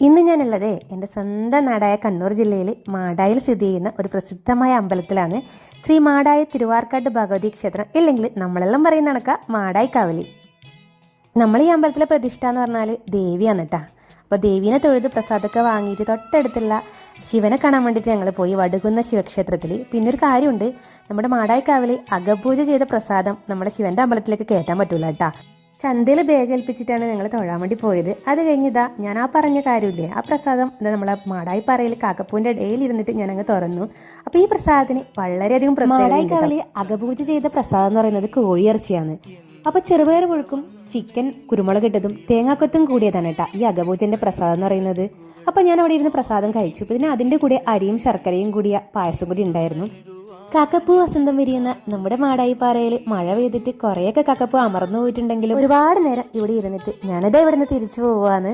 ഇന്ന് ഞാനുള്ളത് എന്റെ സ്വന്തം നാടായ കണ്ണൂർ ജില്ലയിൽ മാടായിൽ സ്ഥിതി ചെയ്യുന്ന ഒരു പ്രസിദ്ധമായ അമ്പലത്തിലാണ്. ശ്രീ മാടായ തിരുവാർക്കാട്ട് ഭഗവതി ക്ഷേത്രം ഇല്ലെങ്കിൽ നമ്മളെല്ലാം പറയുന്ന കണക്ക മാടായി കാവലി നമ്മൾ ഈ അമ്പലത്തിലെ പ്രതിഷ്ഠ എന്ന് പറഞ്ഞാൽ ദേവിയാണ് കേട്ടോ അപ്പോൾ ദേവീനെ തൊഴുത് പ്രസാദമൊക്കെ വാങ്ങിയിട്ട് തൊട്ടടുത്തുള്ള ശിവനെ കാണാൻ വേണ്ടിയിട്ട് ഞങ്ങൾ പോയി വടുകുന്ന ശിവക്ഷേത്രത്തിൽ പിന്നെ ഒരു കാര്യമുണ്ട് നമ്മുടെ മാടായി കാവലി അകപൂജ ചെയ്ത പ്രസാദം നമ്മുടെ ശിവന്റെ അമ്പലത്തിലേക്ക് കയറ്റാൻ പറ്റൂല കേട്ടാ ചന്തയിൽ ബാഗ് ഏൽപ്പിച്ചിട്ടാണ് ഞങ്ങൾ തൊഴാൻ വേണ്ടി പോയത്. അത് കഴിഞ്ഞതാ ഞാൻ ആ പറഞ്ഞ കാര്യമില്ലേ? ആ പ്രസാദം എന്താ നമ്മളെ മാടായി പറയിൽ കാക്കപ്പൂവിന്റെ ഇടയിൽ ഇരുന്നിട്ട് ഞാൻ അങ്ങ് തുറന്നു. അപ്പോൾ ഈ പ്രസാദത്തിന് വളരെയധികം മാടായി കവലി അകപൂജ ചെയ്ത പ്രസാദം എന്ന് പറയുന്നത് കോഴിയിറച്ചിയാണ് അപ്പോൾ ചെറുപയർ പുഴുക്കും ചിക്കൻ കുരുമുളക് ഇട്ടതും തേങ്ങാക്കൊത്തും കൂടിയതാണ് കേട്ടോ ഈ അകപൂജന്റെ പ്രസാദം എന്ന് പറയുന്നത്. അപ്പോൾ ഞാൻ അവിടെ ഇരുന്ന് പ്രസാദം കഴിച്ചു. പിന്നെ അതിന്റെ കൂടെ അരിയും ശർക്കരയും കൂടിയ പായസം കൂടി ഉണ്ടായിരുന്നു. കാക്കപ്പൂ വസന്തം വിരിയുന്ന നമ്മുടെ മാടായിപ്പാറയിൽ മഴ പെയ്തിട്ട് കുറേയൊക്കെ കാക്കപ്പൂ അമർന്നു പോയിട്ടുണ്ടെങ്കിലും ഒരുപാട് നേരം ഇവിടെ ഇരുന്നിട്ട് ഞാനിതാ ഇവിടുന്ന് തിരിച്ചു പോവാന്ന്.